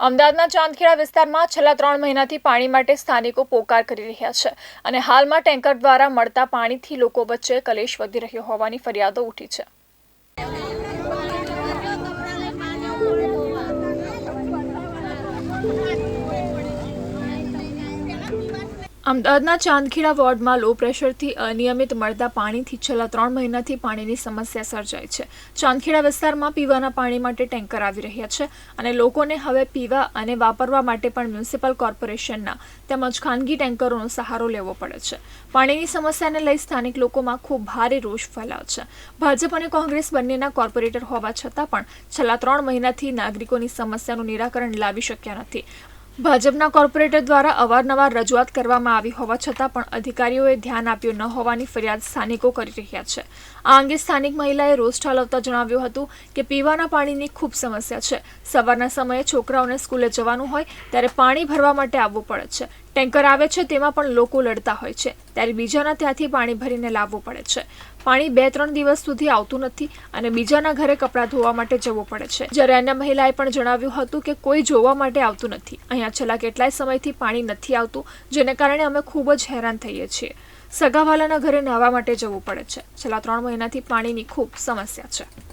અમદાવાદના ચાંદખેડા વિસ્તારમાં છેલ્લા ત્રણ મહિનાથી પાણી માટે સ્થાનિકો પોકાર કરી રહ્યા છે અને હાલમાં ટેન્કર દ્વારા મળતા પાણીથી લોકો વચ્ચે કલેશ વધી રહ્યો હોવાની ફરિયાદો ઉઠી છે. અમદાવાદના ચાંદખેડા વોર્ડમાં લો પ્રેશરથી અનિયમિત મળતા પાણીથી છેલ્લા ત્રણ મહિનાથી પાણીની સમસ્યા સર્જાય છે. ચાંદખેડા વિસ્તારમાં પીવાના પાણી માટે ટેન્કર આવી રહ્યા છે અને લોકોને હવે પીવા અને વાપરવા માટે પણ મ્યુનિસિપલ કોર્પોરેશનના તેમજ ખાનગી ટેન્કરોનો સહારો લેવો પડે છે. પાણીની સમસ્યાને લઈ સ્થાનિક લોકોમાં ખૂબ ભારે રોષ ફેલાયો છે. ભાજપ અને કોંગ્રેસ બંનેના કોર્પોરેટર હોવા છતાં પણ છેલ્લા ત્રણ મહિનાથી નાગરિકોની સમસ્યાનું નિરાકરણ લાવી શક્યા નથી. ભાજપના કોર્પોરેટર દ્વારા અવારનવાર રજૂઆત કરવામાં આવી હોવા છતાં પણ અધિકારીઓએ ધ્યાન આપ્યું ન હોવાની ફરિયાદ સ્થાનિકો કરી રહ્યા છે. આ અંગે સ્થાનિક મહિલાએ રોષ ઠાલવતા જણાવ્યું હતું કે પીવાના પાણીની ખૂબ સમસ્યા છે. સવારના સમયે છોકરાઓને સ્કૂલે જવાનું હોય ત્યારે પાણી ભરવા માટે આવવું પડે છે. ટેન્કર આવે છે, તેમાં પણ લોકો લડતા હોય છે. ત્યારે બીજાના ત્યાંથી પાણી ભરીને લાવવું પડે છે. પાણી બે ત્રણ દિવસ સુધી આવતું નથી અને બીજાના ઘરે કપડાં ધોવા માટે જવું પડે છે. જ્યારે અન્ય મહિલાએ પણ જણાવ્યું હતું કે કોઈ જોવા માટે આવતું નથી. અહીંયા છેલ્લા કેટલાય સમયથી પાણી નથી આવતું, જેને કારણે અમે ખૂબ જ હેરાન થઈએ છીએ. સગાવાલાના ઘરે નાહવા માટે જવું પડે છે. છેલ્લા ત્રણ મહિનાથી પાણીની ખૂબ સમસ્યા છે.